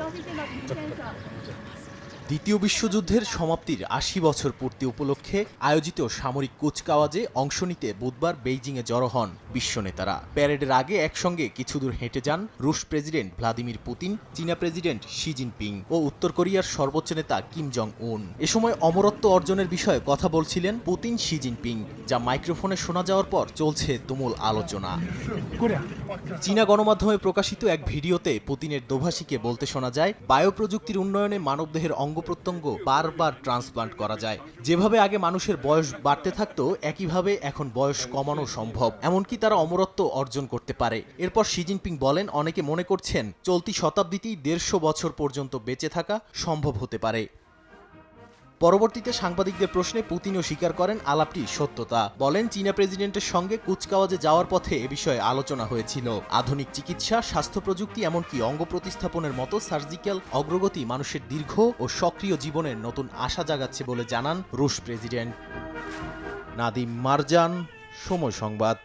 高兴见到普京先生。দ্বিতীয় বিশ্বযুদ্ধের সমাপ্তির আশি বছর পূর্তি উপলক্ষে আয়োজিত সামরিক কুচকাওয়াজে অংশ নিতে বুধবার বেইজিংয়ে জড়ো হন বিশ্ব নেতারা। প্যারেডের আগে একসঙ্গে কিছু দূর হেঁটে যান রুশ প্রেসিডেন্ট ভ্লাদিমির পুতিন, চীনা প্রেসিডেন্ট শি জিনপিং ও উত্তর কোরিয়ার সর্বোচ্চ নেতা কিম জং উন এ সময় অমরত্ব অর্জনের বিষয়ে কথা বলছিলেন পুতিন শি জিনপিং, যা মাইক্রোফোনে শোনা যাওয়ার পর চলছে তুমুল আলোচনা। চীনা গণমাধ্যমে প্রকাশিত এক ভিডিওতে পুতিনের দোভাষীকে বলতে শোনা যায় বায়ো প্রযুক্তির উন্নয়নে মানবদেহের অঙ্গ প্রত্যঙ্গ বারবার ট্রান্সপ্লান্ট করা যায়। যেভাবে আগে মানুষের বয়স বাড়তে থাকতো, একইভাবে এখন বয়স কমানো সম্ভব। এমনকি তারা অমরত্ব অর্জন করতে পারে। এরপর শি জিনপিং বলেন, অনেকে মনে করছেন, চলতি শতাব্দীতেই দেড়শো বছর পর্যন্ত বেঁচে থাকা সম্ভব হতে পারে। পরবর্তীতে সাংবাদিকদের প্রশ্নে পুতিনও স্বীকার করেন আলাপটি সত্যতা। বলেন, চীনা প্রেসিডেন্টের সঙ্গে কুচকাওয়াজে যাওয়ার পথে এ বিষয়ে আলোচনা হয়েছিল। আধুনিক চিকিৎসা, স্বাস্থ্য প্রযুক্তি, এমনকি অঙ্গ প্রতিস্থাপনের মতো সার্জিক্যাল অগ্রগতি মানুষের দীর্ঘ ও সক্রিয় জীবনের নতুন আশা জাগাচ্ছে বলে জানান রুশ প্রেসিডেন্ট। নাদিম মারজান, সময় সংবাদ।